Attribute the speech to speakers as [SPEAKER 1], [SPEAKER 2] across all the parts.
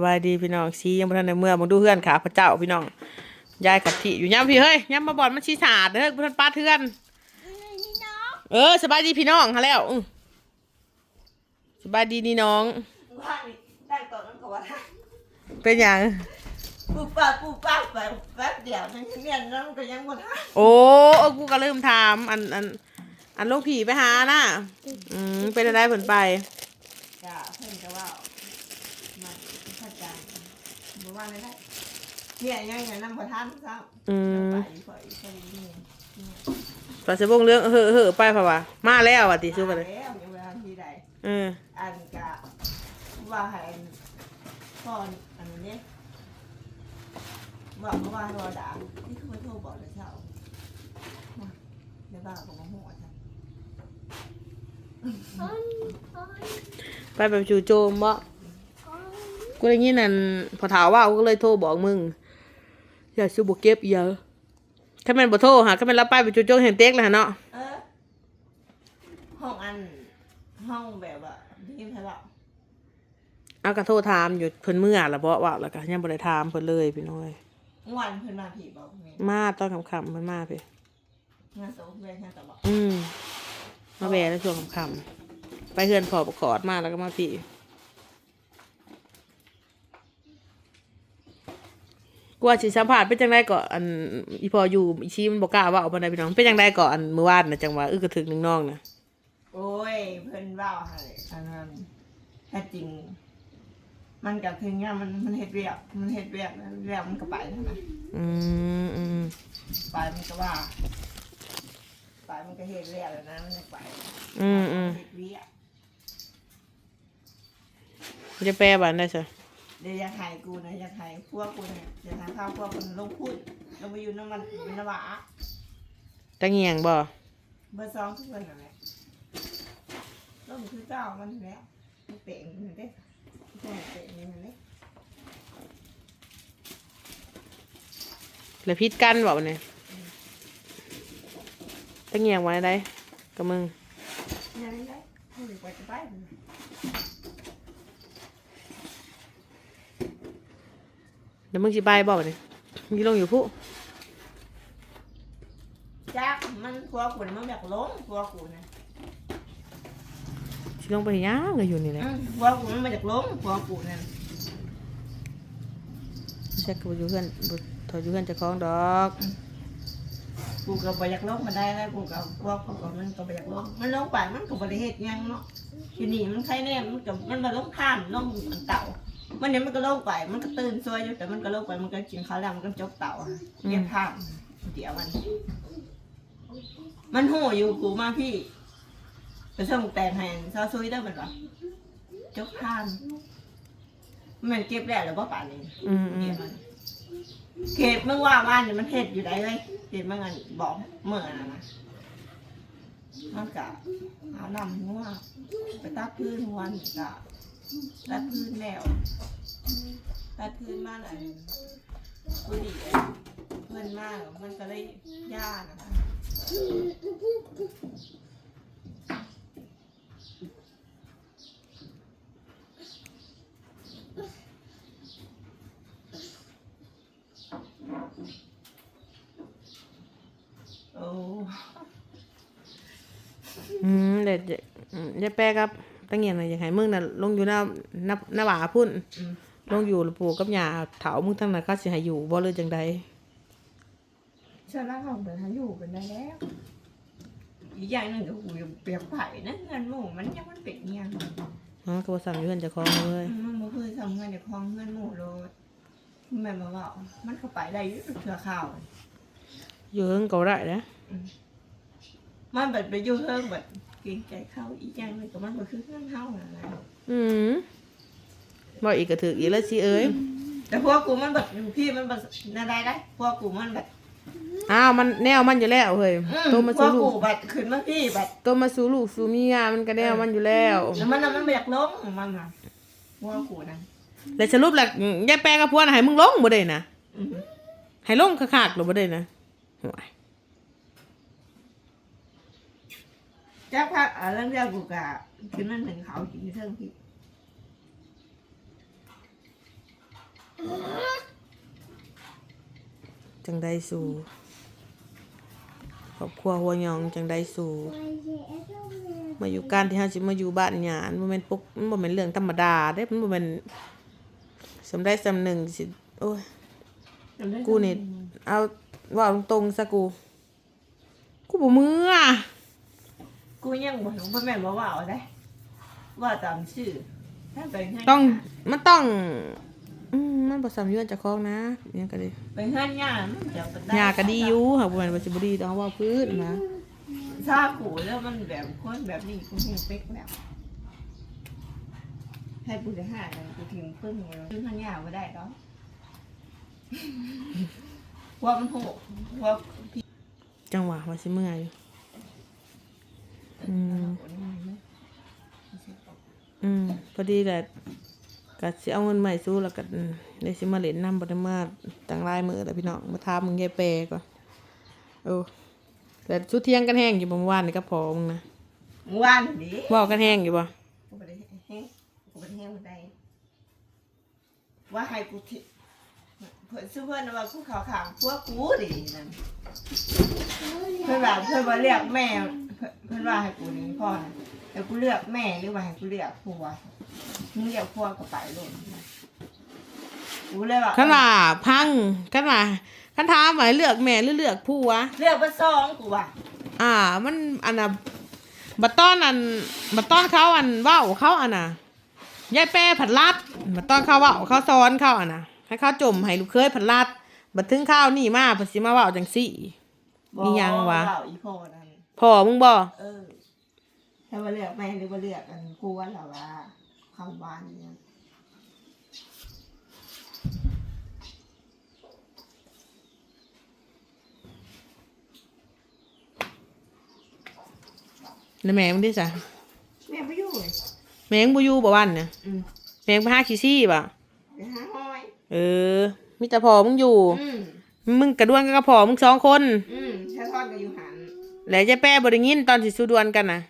[SPEAKER 1] สบายดีพี่น้องซียังบ่ทันในเมื่อมึงดูเพื่อนขาพระเจ้าพี่น้องยายกับที่อยู่ย่ำพี่เฮ้ยย่ำมาบ่อนมันชีสาดเด้อเพื่อนป้าเทือนเออสบายดีพี่น้องฮะแล้วอื้อสบายดีนี่น้อง
[SPEAKER 2] ว่านี่ได้ก่อนมันก็ว่าได้
[SPEAKER 1] เป็นอย่าง
[SPEAKER 2] ปุ๊บปั๊บปุ๊บปั๊บไปแป๊บเดียวมันเนี่ยน้องก็ยังบ่ได้
[SPEAKER 1] โอ้เออกูก็ลืมถามอันอันอันลงผีไปหาน่ะอืมเป็นอะไรผลไป
[SPEAKER 2] จ้าเพิ่นก็ว่ามันเข้าใจ บ่ว่าได้ได้เนี่ยยังไงนำบ่ทันซ้ำ
[SPEAKER 1] อืม
[SPEAKER 2] ไปข่อยข่อยนี่
[SPEAKER 1] ปลาสะบงเรื่องเฮ้อเฮ้อไปเพราะว่ามาแล้วอะติสู้กันเลย
[SPEAKER 2] แล้วยังเวลาที่ใด
[SPEAKER 1] เออ
[SPEAKER 2] อันกะว่าให้ก่อนอันนี้บอกเขาว่าให้รอด่านี่คือมาโทรบอกเลยเช้าว่าในบ้านของมะม่วงจ้ะ
[SPEAKER 1] ไปแบบจู่โจมบ่ กูได้ยินนั่นพอถามว่ากูก็เลยโทรบอกมึง อย่าสู้บ่เก็บเยอะถ้าแม่นบ่โทรหาถ้าแม่นรับไปไปจู่โจมเห็นเต็กแล้วหั่นเนาะ
[SPEAKER 2] เออห้องอันห้องแบบว่าที่พละ
[SPEAKER 1] เอาก็โทรถามอยู่เพิ่นเมื่อละบ่ว่าแล้วก็ยังบ่ได้ถามเพิ่นเลยพี่น้อย
[SPEAKER 2] เมื่อวานเพิ่นมาผีบอกมี
[SPEAKER 1] มาตอนค่ำๆมันมาพี่
[SPEAKER 2] งานโต๊ะเพื่อนงานตลอด
[SPEAKER 1] อืมมาแวะแล้วช่วงค่ำๆไปเฮือนพอประกอดมาแล้วก็มาพี่ ว่าสิสัมภาษณ์เป็นจังไดก็อันอีพออยู่อีชีมันบ่กล้าเว่าเอาบ่ได้พี่น้องเป็นจังไดก็อันเมื่อวานน่ะจังว่าอึกกระถึกหนึงน้องน่ะ
[SPEAKER 2] โอ้ย เพิ่นเว่าให้อันนั้นแท้จริง มันกับถึงเนี่ยมันมันเฮ็ดเวียก มันเฮ็ดเวียกนะเวียกมันก็ไปนะนะ
[SPEAKER 1] อืมอืม
[SPEAKER 2] ไปมันก็ว่า ไปมันก็เฮ็ดเวียกแล้วนะมันจะไป
[SPEAKER 1] อืมอืม
[SPEAKER 2] เฮ็ดเวียก
[SPEAKER 1] จะแปลบันได้ซะ
[SPEAKER 2] เดี๋ยวอยากให้กูนะอยากให้พวกกูเนี่ยอยากให้ข้าวพวกกูลงพุ่นลงไปอยู่น้ำมันเป็นน้ำหวา
[SPEAKER 1] ตะเงียงบ่
[SPEAKER 2] เบอร์สองทุกคนนั่นแหละลงคือเจ้ามันแล้วมันเป่งมันเด้เป่งนี่มันเด้
[SPEAKER 1] แล้วพิษกันบ่บัดนี้ตะเงียงไว้ได้กับมึง
[SPEAKER 2] ยังไงไม่ได้ไปจะไป
[SPEAKER 1] ดี๋ยวมึงสิไปบ่บัดนี้มึงสิลงอยู่ผู้
[SPEAKER 2] จักมันกลัวกูมันอยากล้มกลัวกูนะ
[SPEAKER 1] สิลงไปย่างก็อยู่นี่แหละ
[SPEAKER 2] อืมกลัวกูมันมาจากล้มกลัวกูนั่น
[SPEAKER 1] แจ็คก็บ่อยู่เฮือนบ่ถอยอยู่เฮือนเจ้าของดอก
[SPEAKER 2] กูก็ไปอยากล้มมาได้แล้วกูก็กลัวกูก็มันก็ไปอยากล้มมันลงไปมันก็บริเหตุยังเนาะทีนี้มันใครแน่มันก็มันมาลงข้ามลงอันเต่า มันเนี่ยมันก็ลงไป มันก็ตื่นซวยอยู่แต่มันก็ลงไป มันก็กินข้าวแล้วมันก็จกเต่าอะเก็บข้ามเดี๋ยวมัน มันโหอยู่กูมาพี่ไปส่งแตงแหนซาซุยได้มันวะจกข้ามมันเก็บแล้วหรือว่าป่านนี้
[SPEAKER 1] อืมอื
[SPEAKER 2] เก็
[SPEAKER 1] ม
[SPEAKER 2] บมันเก็บเมื่อว่าว่านเนี่ยมันเห็ดอยู่ได้เลยเก็บเมื่อไงบอกเมื่อนะนะมันกะหาลำหัวไปตักพื้นวันกะ ตักพื้นแล้วตักพื้นมาหน่อยกูดีเลยเพื่อนมากมันก็เลยย่านะคะโอ้
[SPEAKER 1] อืมเด็ดอืมอย่าแปลครับ ตะเงียงน่ะอยากให้มึงน่ะลงอยู่หน้าหน้าหน้าหวาพุ่น
[SPEAKER 2] อืม
[SPEAKER 1] ลงอยู่ปู่กับย่าเถามึงทั้งนั้นเขาสิให้อยู่บ่เลยจังใด
[SPEAKER 2] เชิญนั่งห้องเดินทางอยู่เป็นได้แล้วอีกอย่างหนึ่งก็หูเปรียบไผ่นะเงินหมูมันยังมันเป็ดเนี่ย
[SPEAKER 1] อ๋อก็บ่สั่งอยู่เฮือนเจ้าของเลย
[SPEAKER 2] มันบ่เคยทำงานในคลองเงินหมูโลดแม่มาบอกมันเข้าไปได้อยุ่เถื่อข่าว
[SPEAKER 1] อยู่เฮิงก็ได้นะ
[SPEAKER 2] มันแบบไปอยู่เฮิงแบบเกรงใจเขาอีกอย่างหนึ่งก็มันบ่คือเรื่องเขาอะไร
[SPEAKER 1] อืมบ่อีกก็ถืออีกแล้วสิเอ้ย
[SPEAKER 2] แต่พวกกูมันแบบอยู่พี่มันแบบนาได้ได้พวกกูมันแบบ
[SPEAKER 1] อ้าวมันแนวมันอยู่แล้วเฮ้ย
[SPEAKER 2] อื
[SPEAKER 1] โตมา
[SPEAKER 2] พว
[SPEAKER 1] สู่
[SPEAKER 2] ก
[SPEAKER 1] ลู
[SPEAKER 2] กู
[SPEAKER 1] ก
[SPEAKER 2] แบบขึ้นมาพี่แบบ
[SPEAKER 1] โตมาสู่ลูกสู่เมียมันก็แนวมันอยู่แล้ว
[SPEAKER 2] แล้วมันน่ะมันไม่อยากลงมันอะพวกกูนะ
[SPEAKER 1] แล้วสรุปแล้วยายแปลกับพวกน่ะให้มึงลงบ่ได้นะ
[SPEAKER 2] อืม
[SPEAKER 1] ให้ลงคักๆหรือบ่ได้นะห่วย
[SPEAKER 2] จ้าพักอะเรื่องเรื่องกูกะขึ้นมันหนึ่งเขากินเทิงพี่
[SPEAKER 1] จังได้สู่ครอบครัวหัวหยองจังได้สู่มาอยู่การที่เฮาสิมาอยู่บ้านหยานมันเป็นปกมันบ่แม่นเรื่องธรรมดาเด้มันบ่แม่นสำได้สำหนึ่งสิโอ้ยกูนี่เอาว่าตรงๆซะกู กูบ่มืออะ
[SPEAKER 2] กูยังบ่รู้พ่อแม่บ่ว่าเอาได้ว่าตามชื่อถ้าไปให้
[SPEAKER 1] ต้องมันต้องอืมมันบ่สำยวนเจากของนะอิหยังก็ดี
[SPEAKER 2] ไปให้ย่ามันจะบ่ได้
[SPEAKER 1] ยาก็ดีอยู่ค่ะบ่แม่นว่าสิบ่ดีต้องเว่าพื้นนะ
[SPEAKER 2] ซากูแล้วมันแบบคนแบบนี้กูเห็นเป๊กแล้วให้กูได้ห้าเลยกูถึงปึ้งเลยขึ้นให้ย่าบ่ได้ดอกว่ามันโหกว่าพี่
[SPEAKER 1] จังหวะว่าสิเมื่อยอยู่ อืมอืมพอดีแหละก็สิเอาเงินใหม่สู้แล้วก็อืมได้สิมาเล่นน้ำบ่ได้มาตั้งหลายมื้อแล้วพี่น้องมาถามมึงยายแปรก่อนโอ้แต่สุดเที่ยงกันแห้งอยู่บ่เมื่อวานนี่ก็พอมึงนะ
[SPEAKER 2] เมื่อวานนี้
[SPEAKER 1] เว้ากันแห้งอยู่บ่
[SPEAKER 2] กูบ่ได้แห้งกูบ่ได้แห้งบ่ได้ว่าให้กูทิเพื่อนซื้อเพื่อนว่ากูขาวขางพวกกูดินั่นเพื่อนว่าเพื่อนว่าเรียกแม่ เพื่อนว่าให้กูนี่พ่อนะให้กูเลือกแม่หรือว่าให้กูเลือกผัวมึงเลือกผัวก็ไปโลดกูเลยว่า
[SPEAKER 1] คันว่าพังคันว่าคันถามว่าให้เลือกแม่หรือเลือกผัว
[SPEAKER 2] เลือกมาสองกูว่า
[SPEAKER 1] อ่า มันอันน่ะบัดตอนอันบัดตอนเขาอันเว้าเขาอันน่ะยายแปรผัดลัดบัดตอนเขาเว้าเขาสอนเขาอันน่ะให้เขาจมให้ลูกเคยผัดลัดบัดถึงข้าวนี่มาเพิ่นสิมาเว้าจังซี่อีหยังวะ
[SPEAKER 2] เาอี พ่อนั่น
[SPEAKER 1] พ่อมึงบ่
[SPEAKER 2] เออถ้าว่าเลือกแม่หรือว่าเลือกอันกูว่าเราว่าคำบ้านเนี่ย
[SPEAKER 1] แล้วแม่มึงดิจ้ะ
[SPEAKER 2] แม่ไม่อยู่เลย
[SPEAKER 1] แม่งบ่อยู่บ่วันน่ะ
[SPEAKER 2] อืม
[SPEAKER 1] แม่งไปหาขี้ซี่บ่
[SPEAKER 2] ไปหาห้อย
[SPEAKER 1] เออมีแต่พ่อมึงอยู่
[SPEAKER 2] อืม
[SPEAKER 1] มึงกระดวนกันกับพ่อมึงสองคน
[SPEAKER 2] อืมถ้าทอดก็อยู่หัน
[SPEAKER 1] แล้วยายแปรบ่ได้ยินตอนสิสู้ดวนกันน่ะ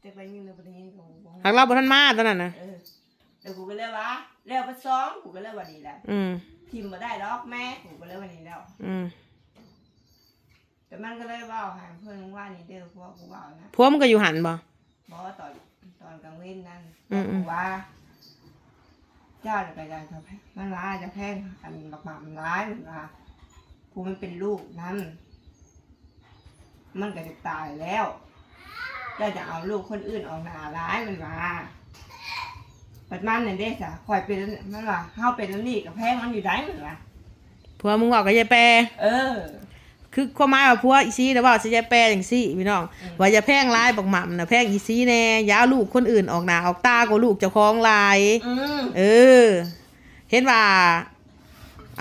[SPEAKER 2] แต่ไปยินเลยไปยินกูบอก
[SPEAKER 1] หากเราบ่ทันมาตอนนั้นน่ะ
[SPEAKER 2] เออแล้วกูก็เลยว่าเรียกไปซ้อมกูก็เลยว่าดีแล้ว
[SPEAKER 1] อืม
[SPEAKER 2] ทีมมาได้ดอกแม่กูก็เลยว่าดีแล้ว
[SPEAKER 1] อืม
[SPEAKER 2] แต่มันก็เลยว่าหาเพื่อนว่านี่เด้อเพราะว่ากูว่านะ
[SPEAKER 1] ผัวมึงก็อยู่หันบ่
[SPEAKER 2] บอกว่าตอนตอนกลางเว้นนั่น
[SPEAKER 1] อืมอืม
[SPEAKER 2] กูว่าเจ้าจะไปได้จะแพ้มันร้ายจะแพ้อันบักหมามันร้ายมันว่ากูมันเป็นลูกนั่น มันก็จะตายแล้วเจ้าจะเอาลูกคนอื่นออกหน้าร้ายมันว่าปัจจุบันเนี่ยเด้สะคอยเป็นมันว่าเฮาเป็นแล้วนี่กับแพ้มันอยู่ได้มันว่า
[SPEAKER 1] ผัวมึงบอกกับยายแปร
[SPEAKER 2] เออ
[SPEAKER 1] คือความหมายว่าผัวอีซีแต่ว่าสิยายแปรจังซี่พี่น้อง
[SPEAKER 2] อืม
[SPEAKER 1] ว่าอย่าแพงหลายบักหม่ำน่ะแพงอีซีแน่อย่าเอาลูกคนอื่นออกหน้าออกตากว่าลูกเจ้าของหลาย
[SPEAKER 2] อืม
[SPEAKER 1] เออ เห็นว่า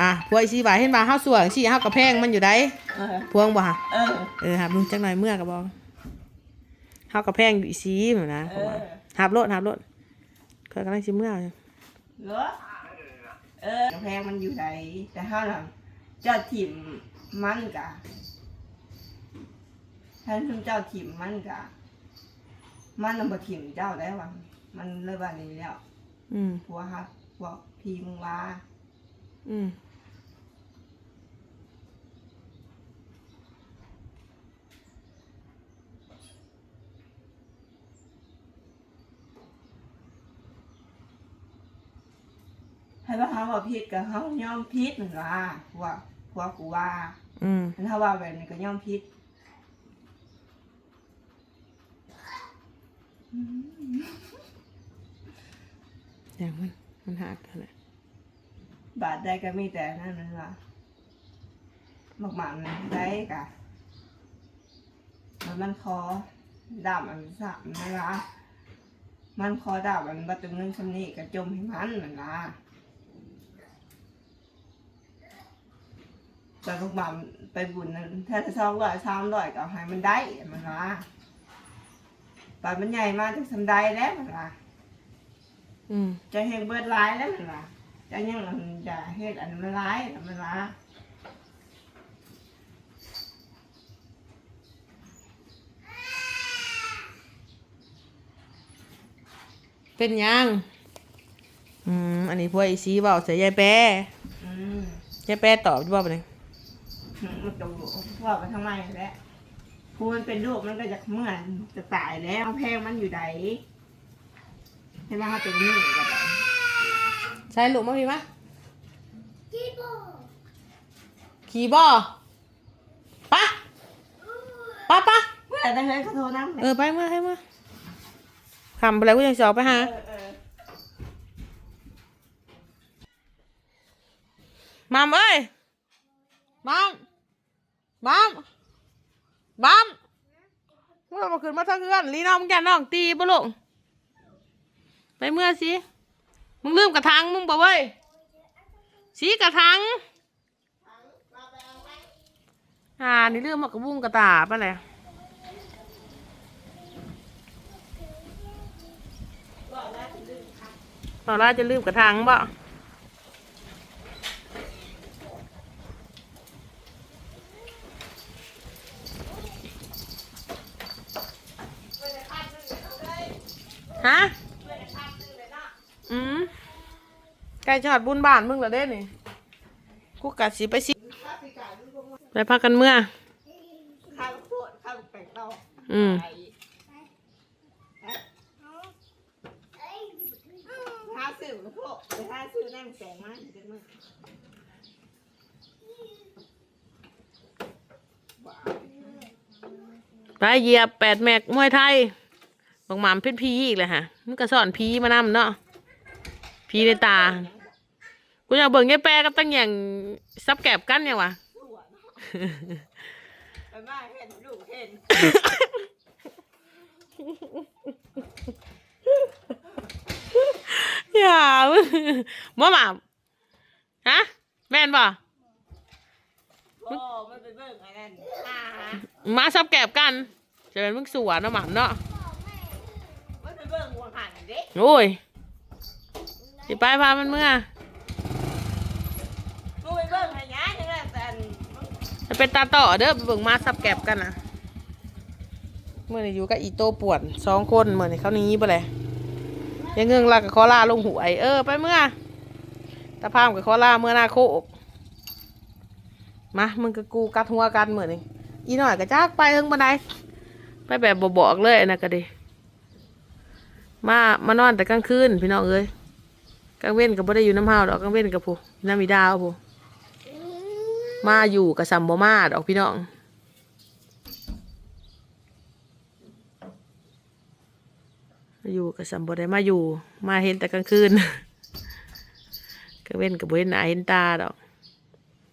[SPEAKER 1] อะผัวอีซีว่าเห็นว่าเฮาสวยจังซี่เฮาก็แพงมันอยู่ได้
[SPEAKER 2] เออ
[SPEAKER 1] พวงบ่ฮะ
[SPEAKER 2] เออ
[SPEAKER 1] เออหับลุงจักหน่อยเมื่อก็บ่เฮาก็แพงอยู่อีซีเหมือนนะ
[SPEAKER 2] เอ
[SPEAKER 1] เขาว่า
[SPEAKER 2] อ
[SPEAKER 1] หับรถหับรถเขากำลังสิเมื่ออยู่
[SPEAKER 2] เหรอเออแพงมันอยู่ไหนแต่ถ้าเราเจ้าถิ่มมันกะท่านทุนเจ้าถิ่มมันกะมันนำบถิ่มเจ้าได้วังมันเลยว่านี้แล้ว
[SPEAKER 1] อืม
[SPEAKER 2] ผัวฮักพวกพีมึงว่า
[SPEAKER 1] อืม
[SPEAKER 2] ให้ว่าเขาว่าพิษกับเขาย่อมพิษมันว่าพวกพวกกูว่า
[SPEAKER 1] อืม
[SPEAKER 2] ถ้าว่าแบบนี้ก็ย่อมพิษ
[SPEAKER 1] อย่างมันมันหักกันแหละ
[SPEAKER 2] บาดได้ก็มีแต่นั่นมันว่าหมักหมันได้กะมันมันคอดาบมันสับมันละมันคอดาบมันบัตึงนึงชำนี้กระจมให้มันมันละ แต่ลูกหมาไปบุญนั้นถ้าจะช่องร้อยสามร้อยก็เอาให้มันได้มันละบาดมันใหญ่มากจะสำได้แล้วมันละ
[SPEAKER 1] อืม
[SPEAKER 2] จะเห็นเบิดร้ายแล้วมันละจะยังอันจะเฮ็ดอันมันร้ายมันละ
[SPEAKER 1] เป็นหยังอืมอันนี้พวกอีซีบอกใส่ยายแปรยายแปรตอบว่าไปเลย
[SPEAKER 2] มันจะว่าไปทำไมแหล้วพูมันเป็นลูกมันก็จะเมื่อนจะตายแล้วแพงมันอยู่ไหนใช่ไหมคะเป็นหนี้กับแบบ
[SPEAKER 1] ใช่ลูกมาพี่มะขี่บอปะปะปะ
[SPEAKER 2] เมื่อแต่เฮ้ยเขาโทรน้ำ
[SPEAKER 1] เออไปมาให้มาคำไปแล้วกูยังสอบไปหา
[SPEAKER 2] เออเออ
[SPEAKER 1] มามเอ้ยมาม มามมามเมื่อมาขึ้นมาทั้งเพื่อนลีน้องมึงแกน้องตีบ่ลูกไปเมื่อสิ มึงลืมกระทังมึงบ่เว้ยสีกระทังอ่า นี่ลืมมากระบุ้งกระตาไปเลยต่อนแรกจะลืมกระทังบ่ ฮะอืมใกล้จะหอดบุญบ้านมึงเหรอเด้นี่กูกัดสิไปสิไปพักกันเมื่อ
[SPEAKER 2] ข้าวโพดข้าวแปลกเรา
[SPEAKER 1] อืม
[SPEAKER 2] ไปห้าสิบพวกไปห้าสิบนั่งแสงมาเดี๋ยวมึง
[SPEAKER 1] ไปเหยียบแปดแม็กมวยไทย บอกหมามเป็นพีอีกเลยฮะมึงก็สอนพีมานำเนาะพีในตากูอยากเบิ่งยายแปรกับตั้งอย่างซับแกบกันเนี่ยวะ
[SPEAKER 2] ไปบ้านเห็นลูกเห็น
[SPEAKER 1] อย่ามึงบ่หมามฮะแม่นบ่
[SPEAKER 2] โอ้มันไปเบิ่งอันนั้นอ่า
[SPEAKER 1] มาซับแกบกันจะเป็นมึงสวนเนาะหมามเนาะ
[SPEAKER 2] มันไปเบิ่งหัวหันเด็ก
[SPEAKER 1] โอ้ยสิไปพามันเมื่อ
[SPEAKER 2] กูไปเบิ่งให้ย้ายจังเลยแต่อัน
[SPEAKER 1] จะเป็นตาต่อเด้อไปเบิ่งมาซับแกบกันนะเมื่อนี่อยู่กับอีโตป่วนสองคนเมื่อนี่เขาหนี้ไปเลยยังเงืองลากับคอลาลงหวยเออไปเมื่อตาพามกับคอลาเมื่อหน้าโคกมามึงกับกูกัดหัวกันเมื่อนี่อีหน่อยก็จักไปเฮิงบันไดไปแบบบบอกเลยนะก็ดี มามานอนแต่กลางคืนพี่น้องเอ้ยกลางเว้นกับบ่ได้อยู่น้ำห้าดอกกลางเว้นกับผู้น้ำมีดาวผู้มาอยู่กับซัมโบมาดอกพี่น้องอยู่กับซัมโบได้มาอยู่ มาเห็นแต่กลางคืนก็เว้นกับเว้นหน้าเห็นตาดอก